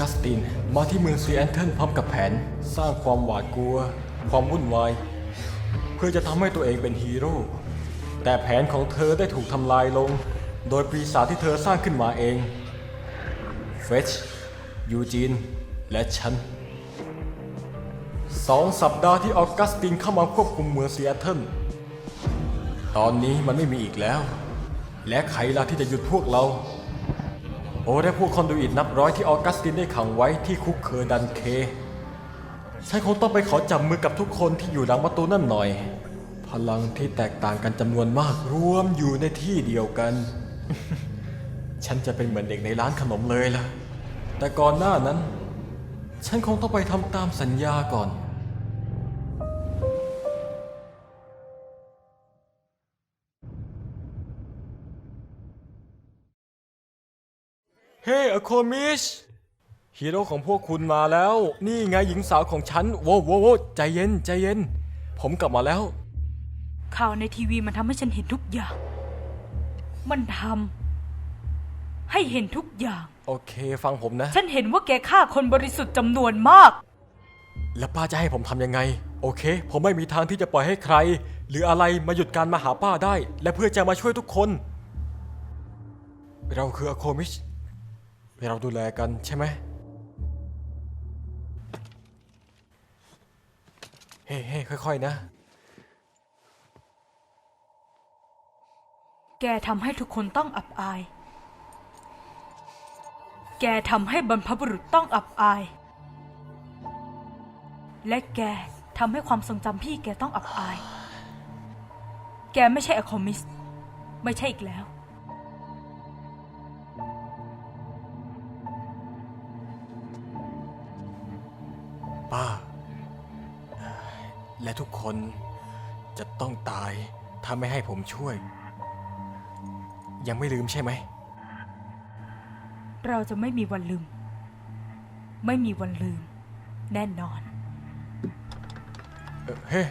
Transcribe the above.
กัสติน มาที่เมืองซีแอนเทิลพร้อมกับแผน สร้างความหวาดกลัว ความวุ่นวาย เพื่อจะทำให้ตัวเองเป็นฮีโร่ แต่แผนของเธอได้ถูกทำลายลง โดยปีศาจที่เธอสร้างขึ้นมาเอง เฟช ยูจีน และฉันสองสัปดาห์ที่ออกัสตินเข้ามาควบคุมเมืองซีแอตเทิล ตอนนี้มันไม่มีอีกแล้ว และใครล่ะที่จะหยุดพวกเรา โอ้และพวกคอนดูอิตนับร้อยที่ออกัสตินได้ขังไว้ที่คุกเคอร์ดันเคฉันคงต้องไปขอจับมือกับทุกคนที่อยู่หลังประตูนั่นหน่อย พลังที่แตกต่างกันจำนวนมากรวมอยู่ในที่เดียวกัน ฉันจะเป็นเหมือนเด็กในร้านขนมเลยล่ะ แต่ก่อนหน้านั้น ฉันคงต้องไปทำตามสัญญาก่อน เฮ้อโคมิชฮีโร่ของพวกคุณมาแล้ว นี่ไงหญิงสาวของฉันโว้วโว้วโว้วใจเย็นใจเย็น ผมกลับมาแล้ว ข่าวในทีวีมันทำให้ฉันเห็นทุกอย่าง มันทำให้เห็นทุกอย่าง โอเค ฟังผมนะ ฉันเห็นว่าแกฆ่าคนบริสุทธิ์จำนวนมาก แล้วป้าจะให้ผมทำยังไง โอเค ผมไม่มีทางที่จะปล่อยให้ใคร หรืออะไรมาหยุดการมาหาป้าได้ และเพื่อจะมาช่วยทุกคน เราคืออโคมิช เราดูแลกันใช่ไหมเฮ้เฮ้ค่อยๆนะ แกทำให้ทุกคนต้องอับอาย แกทำให้บรรพบุรุษต้องอับอาย และแกทำให้ความทรงจำพี่แกต้องอับอาย แกไม่ใช่อคอมิส ไม่ใช่อีกแล้ว ป้า และทุกคนจะต้องตายถ้าไม่ให้ผมช่วย ยังไม่ลืมใช่ไหม เราจะไม่มีวันลืม ไม่มีวันลืม แน่นอน เอ่อเฮ้